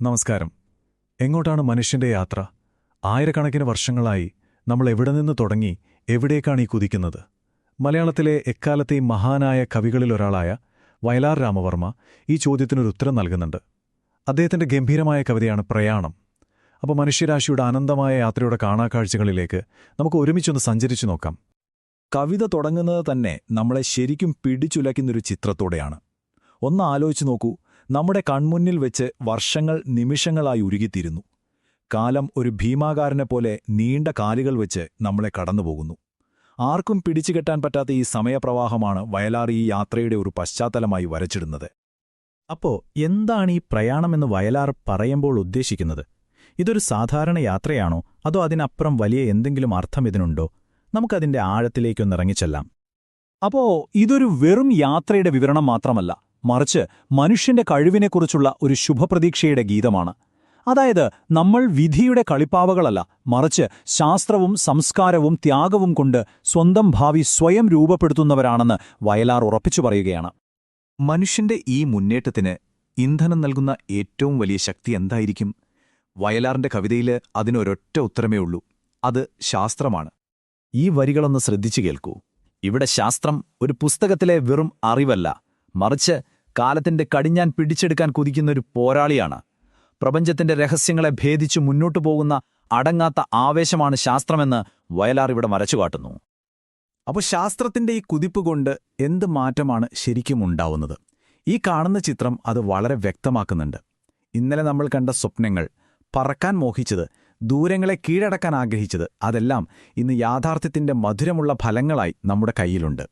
നമസ്കാരം. എങ്ങോട്ടാണ് മനുഷ്യന്റെ യാത്ര? ആയിരക്കണക്കിന് വർഷങ്ങളായി നമ്മൾ എവിടെ നിന്ന് തുടങ്ങി എവിടേക്കാണ് ഈ കുതിക്കുന്നത്? മലയാളത്തിലെ എക്കാലത്തെയും മഹാനായ കവികളിലൊരാളായ വയലാർ രാമവർമ്മ ഈ ചോദ്യത്തിനൊരു ഉത്തരം നൽകുന്നുണ്ട്. അദ്ദേഹത്തിന്റെ ഗംഭീരമായ കവിതയാണ് പ്രയാണം. അപ്പോൾ മനുഷ്യരാശിയുടെ അനന്തമായ യാത്രയുടെ കാണാക്കാഴ്ചകളിലേക്ക് നമുക്ക് ഒരുമിച്ചൊന്ന് സഞ്ചരിച്ചു നോക്കാം. കവിത തുടങ്ങുന്നത് തന്നെ നമ്മളെ ശരിക്കും പിടിച്ചുലയ്ക്കുന്നൊരു ചിത്രത്തോടെയാണ്. ഒന്ന് ആലോചിച്ച് നോക്കൂ നമ്മുടെ കൺമുന്നിൽ വെച്ച് വർഷങ്ങൾ നിമിഷങ്ങളായി ഉരുകിത്തീരുന്നു. കാലം ഒരു ഭീമാകാരനെ പോലെ നീണ്ട കാലുകൾ വെച്ച് നമ്മളെ കടന്നുപോകുന്നു. ആർക്കും പിടിച്ചുകെട്ടാൻ പറ്റാത്ത ഈ സമയപ്രവാഹമാണ് വയലാർ ഈ യാത്രയുടെ ഒരു പശ്ചാത്തലമായി വരച്ചിടുന്നത്. അപ്പോ എന്താണ് ഈ പ്രയാണമെന്ന് വയലാർ പറയുമ്പോൾ ഉദ്ദേശിക്കുന്നത്? ഇതൊരു സാധാരണ യാത്രയാണോ? അതോ അതിനപ്പുറം വലിയ എന്തെങ്കിലും അർത്ഥം ഇതിനുണ്ടോ? നമുക്കതിന്റെ ആഴത്തിലേക്കൊന്നിറങ്ങിച്ചെല്ലാം അപ്പോ ഇതൊരു വെറും യാത്രയുടെ വിവരണം മാത്രമല്ല. മറിച്ച് മനുഷ്യന്റെ കഴിവിനെക്കുറിച്ചുള്ള ഒരു ശുഭപ്രതീക്ഷയുടെ ഗീതമാണ്. അതായത് നമ്മൾ വിധിയുടെ കളിപ്പാവകളല്ല മറിച്ച് ശാസ്ത്രവും സംസ്കാരവും ത്യാഗവും കൊണ്ട് സ്വന്തം ഭാവി സ്വയം രൂപപ്പെടുത്തുന്നവരാണെന്ന് വയലാർ ഉറപ്പിച്ചു പറയുകയാണ്. മനുഷ്യന്റെ ഈ മുന്നേറ്റത്തിന് ഇന്ധനം നൽകുന്ന ഏറ്റവും വലിയ ശക്തി എന്തായിരിക്കും? വയലാറിന്റെ കവിതയിൽ അതിനൊരൊറ്റ ഉത്തരമേ ഉള്ളൂ. അത് ശാസ്ത്രമാണ്. ഈ വരികളൊന്ന് ശ്രദ്ധിച്ചു കേൾക്കൂ. ഇവിടെ ശാസ്ത്രം ഒരു പുസ്തകത്തിലെ വെറും അറിവല്ല മറിച്ച് കാലത്തിന്റെ കടിഞ്ഞാൻ പിടിച്ചെടുക്കാൻ കുതിക്കുന്ന ഒരു പോരാളിയാണ്. പ്രപഞ്ചത്തിന്റെ രഹസ്യങ്ങളെ ഭേദിച്ചു മുന്നോട്ടു പോകുന്ന അടങ്ങാത്ത ആവേശമാണ് ശാസ്ത്രമെന്ന് വയലാർ ഇവിടെ വരച്ചുകാട്ടുന്നു അപ്പോൾ ശാസ്ത്രത്തിന്റെ ഈ കുതിപ്പ് കൊണ്ട് എന്ത് മാറ്റമാണ് ശരിക്കും ഉണ്ടാവുന്നത്? ഈ കാണുന്ന ചിത്രം അത് വളരെ വ്യക്തമാക്കുന്നുണ്ട്. ഇന്നലെ നമ്മൾ കണ്ട സ്വപ്നങ്ങൾ പറക്കാൻ മോഹിച്ചത് ദൂരങ്ങളെ കീഴടക്കാൻ ആഗ്രഹിച്ചത് അതെല്ലാം ഇന്ന് യാഥാർത്ഥ്യത്തിന്റെ മധുരമുള്ള ഫലങ്ങളായി നമ്മുടെ കയ്യിലുണ്ട്.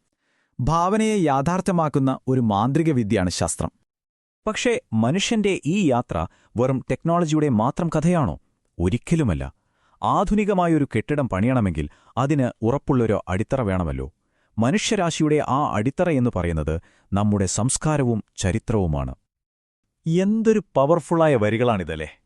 ഭാവനയെ യാഥാർത്ഥ്യമാക്കുന്ന ഒരു മാന്ത്രിക വിദ്യയാണ് ശാസ്ത്രം. പക്ഷേ മനുഷ്യന്റെ ഈ യാത്ര വെറും ടെക്നോളജിയുടെ മാത്രം കഥയാണോ? ഒരിക്കലുമല്ല. ആധുനികമായൊരു കെട്ടിടം പണിയണമെങ്കിൽ അതിന് ഉറപ്പുള്ളൊരു അടിത്തറ വേണമല്ലോ. മനുഷ്യരാശിയുടെ ആ അടിത്തറ എന്ന് പറയുന്നത് നമ്മുടെ സംസ്കാരവും ചരിത്രവുമാണ്. എന്തൊരു പവർഫുള്ളായ വരികളാണിതല്ലേ.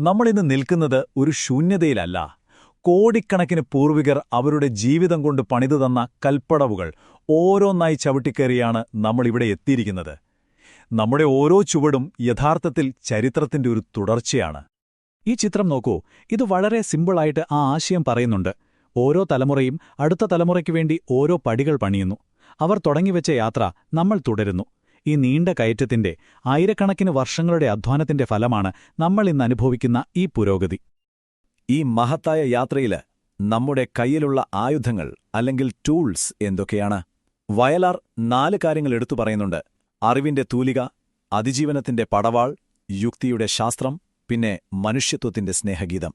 നമ്മളിന്ന് നിൽക്കുന്നത് ഒരു ശൂന്യതയിലല്ല. കോടിക്കണക്കിന് പൂർവികർ അവരുടെ ജീവിതം കൊണ്ട് പണിതു തന്ന കൽപ്പടവുകൾ ഓരോന്നായി ചവിട്ടിക്കേറിയാണ് നമ്മളിവിടെ എത്തിയിരിക്കുന്നത്. നമ്മുടെ ഓരോ ചുവടും യഥാർത്ഥത്തിൽ ചരിത്രത്തിന്റെ ഒരു തുടർച്ചയാണ്. ഈ ചിത്രം നോക്കൂ ഇത് വളരെ സിമ്പിളായിട്ട് ആ ആശയം പറയുന്നുണ്ട്. ഓരോ തലമുറയും അടുത്ത തലമുറയ്ക്ക് വേണ്ടി ഓരോ പടികൾ പണിയുന്നു. അവർ തുടങ്ങിവെച്ച യാത്ര നമ്മൾ തുടരുന്നു. ഈ നീണ്ട കയറ്റത്തിന്റെ ആയിരക്കണക്കിന് വർഷങ്ങളുടെ അധ്വാനത്തിന്റെ ഫലമാണ് നമ്മൾ ഇന്ന് അനുഭവിക്കുന്ന ഈ പുരോഗതി. ഈ മഹത്തായ യാത്രയിൽ നമ്മുടെ കയ്യിലുള്ള ആയുധങ്ങൾ അല്ലെങ്കിൽ ടൂൾസ് എന്തൊക്കെയാണ്? വയലാർ നാല് കാര്യങ്ങൾ എടുത്തു പറയുന്നുണ്ട്. അറിവിന്റെ തൂലിക അതിജീവനത്തിന്റെ പടവാൾ യുക്തിയുടെ ശാസ്ത്രം പിന്നെ മനുഷ്യത്വത്തിന്റെ സ്നേഹഗീതം.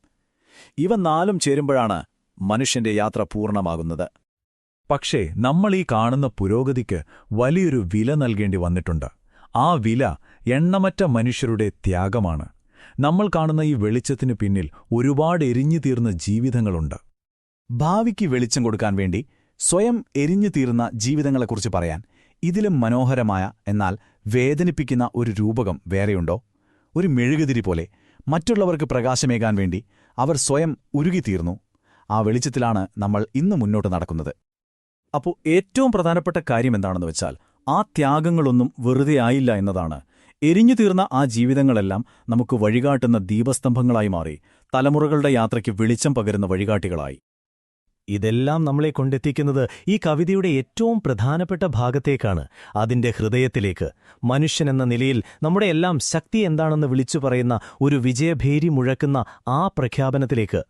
ഇവ നാലും ചേരുമ്പോഴാണ് മനുഷ്യന്റെ യാത്ര പൂർണമാകുന്നത്. പക്ഷേ നമ്മൾ ഈ കാണുന്ന പുരോഗതിക്ക് വലിയൊരു വില നൽകേണ്ടി വന്നിട്ടുണ്ട്. ആ വില എണ്ണമറ്റ മനുഷ്യരുടെ ത്യാഗമാണ്. നമ്മൾ കാണുന്ന ഈ വെളിച്ചത്തിനു പിന്നിൽ ഒരുപാട് എരിഞ്ഞു തീർന്ന ജീവിതങ്ങളുണ്ട്. ഭാവിക്ക് വെളിച്ചം കൊടുക്കാൻ വേണ്ടി സ്വയം എരിഞ്ഞു തീർന്ന ജീവിതങ്ങളെക്കുറിച്ച് പറയാൻ ഇതിലും മനോഹരമായ എന്നാൽ വേദനിപ്പിക്കുന്ന ഒരു രൂപകം വേറെയുണ്ടോ? ഒരു മെഴുകുതിരി പോലെ മറ്റുള്ളവർക്ക് പ്രകാശമേകാൻ വേണ്ടി അവർ സ്വയം ഉരുകിത്തീർന്നു. ആ വെളിച്ചത്തിലാണ് നമ്മൾ ഇന്ന് മുന്നോട്ട് നടക്കുന്നത്. അപ്പോൾ ഏറ്റവും പ്രധാനപ്പെട്ട കാര്യം എന്താണെന്ന് വെച്ചാൽ ആ ത്യാഗങ്ങളൊന്നും വെറുതെ ആയില്ല എന്നതാണ് എരിഞ്ഞു തീർന്ന ആ ജീവിതങ്ങളെല്ലാം നമുക്ക് വഴികാട്ടുന്ന ദീപസ്തംഭങ്ങളായി മാറി തലമുറകളുടെ യാത്രയ്ക്ക് വെളിച്ചം പകരുന്ന വഴികാട്ടികളായി. ഇതെല്ലാം നമ്മളെ കൊണ്ടെത്തിക്കുന്നത് ഈ കവിതയുടെ ഏറ്റവും പ്രധാനപ്പെട്ട ഭാഗത്തേക്കാണ്. അതിന്റെ ഹൃദയത്തിലേക്ക് മനുഷ്യനെന്ന നിലയിൽ നമ്മുടെ എല്ലാം ശക്തി എന്താണെന്ന് വിളിച്ചു പറയുന്ന ഒരു വിജയഭേരി മുഴക്കുന്ന ആ പ്രഖ്യാപനത്തിലേക്ക്.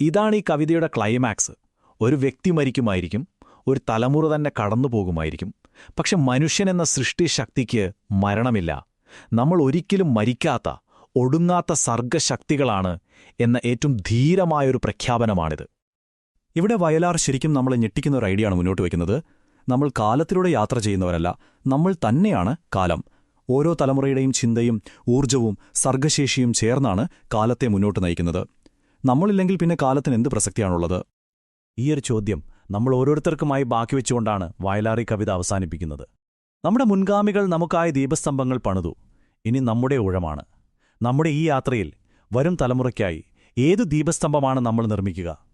ഇതാണ് ഈ കവിതയുടെ ക്ലൈമാക്സ്. ഒരു വ്യക്തി മരിക്കുമായിരിക്കും ഒരു തലമുറ തന്നെ കടന്നുപോകുമായിരിക്കും പക്ഷെ മനുഷ്യനെന്ന സൃഷ്ടിശക്തിക്ക് മരണമില്ല. നമ്മൾ ഒരിക്കലും മരിക്കാത്ത ഒടുങ്ങാത്ത സർഗശക്തികളാണ് എന്ന ഏറ്റവും ധീരമായൊരു പ്രഖ്യാപനമാണിത്. ഇവിടെ വയലാർ ശരിക്കും നമ്മളെ ഞെട്ടിക്കുന്ന ഒരു ഐഡിയയാണ് മുന്നോട്ട് വയ്ക്കുന്നത് നമ്മൾ കാലത്തിലൂടെ യാത്ര ചെയ്യുന്നവരല്ല നമ്മൾ തന്നെയാണ് കാലം. ഓരോ തലമുറയുടെയും ചിന്തയും ഊർജവും സർഗശേഷിയും ചേർന്നാണ് കാലത്തെ മുന്നോട്ട് നയിക്കുന്നത്. നമ്മളില്ലെങ്കിൽ പിന്നെ കാലത്തിന് എന്ത് പ്രസക്തിയാണുള്ളത്? ഈയൊരു ചോദ്യം നമ്മൾ ഓരോരുത്തർക്കുമായി ബാക്കി വെച്ചുകൊണ്ടാണ് വയലാറി കവിത അവസാനിപ്പിക്കുന്നത്. നമ്മുടെ മുൻഗാമികൾ നമുക്കായ ദീപസ്തംഭങ്ങൾ പണിതു. ഇനി നമ്മുടെ ഊഴമാണ്. നമ്മുടെ ഈ യാത്രയിൽ വരും തലമുറയ്ക്കായി ഏതു ദീപസ്തംഭമാണ് നമ്മൾ നിർമ്മിക്കുക?